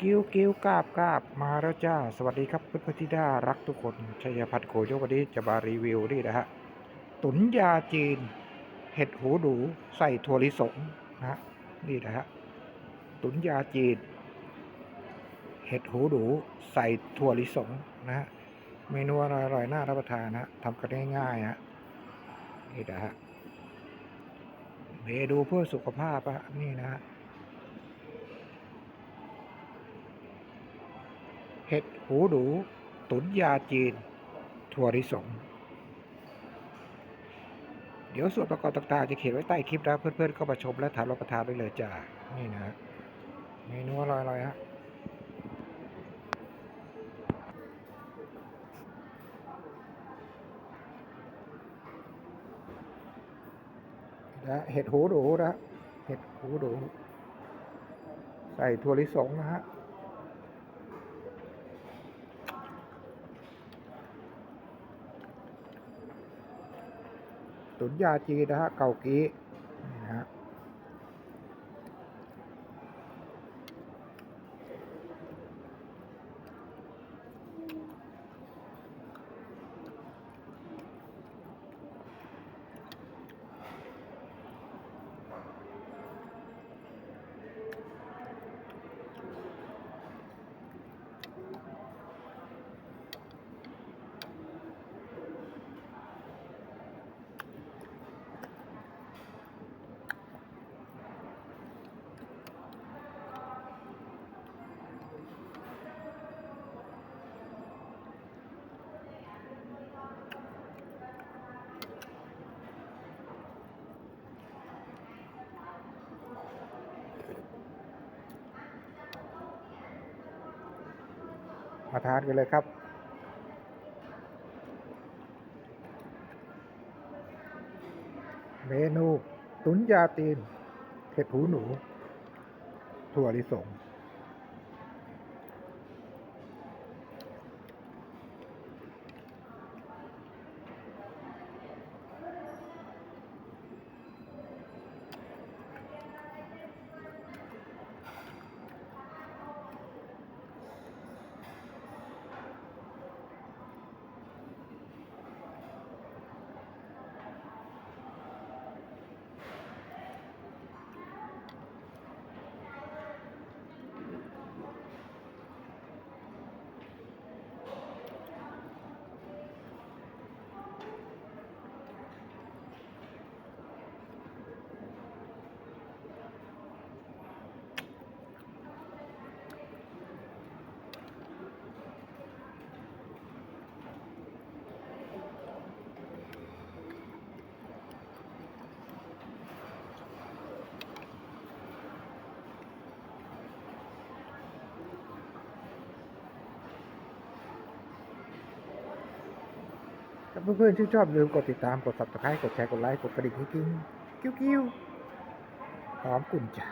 กิ้วกิ้วกราบกราบมาแล้วจ้า สวัสดีครับเพื่อนๆที่น่ารักทุกคนชัยพัฒน์โกโยวันนี้จะมารีวิวนี่นะฮะตุนยาจีน เห็ดหูดูใส่ถั่วลิสงนะฮะนี่นะฮะตุนยาจีน เห็ดหูดูใส่ถั่วลิสงนะฮะเมนูอร่อยๆน่ารับประทานนะทำกันง่ายๆฮะนี่นะฮะเมนูเพื่อสุขภาพอะนี่นะฮะ เห็ดหูดูตุนยาจีน ถั่วลิสง เดี๋ยวส่วนประกอบต่างๆ จะเขียนไว้ใต้คลิปนะเพื่อนๆก็มาชมและทานรับประทานได้เลยจ้า นี่นะ เมนูอร่อยๆฮะนะเห็ดหูดูนะ เห็ดหูดูใส่ถั่วลิสงนะฮะ ตุนยาจีนนะฮะเกากีนี่นะฮะ มาทานกันเลยครับ เมนู ตุนยาตีนเห็ดหูหนู ถั่วลิสง ถ้าเพื่อนๆที่ชอบอย่าลืมกดติดตาม กด subscribe กดแชร์ กดไลค์ กดกระดิ่งให้กิ้ง กิ้วกิ้วหอมกุ่นจ่า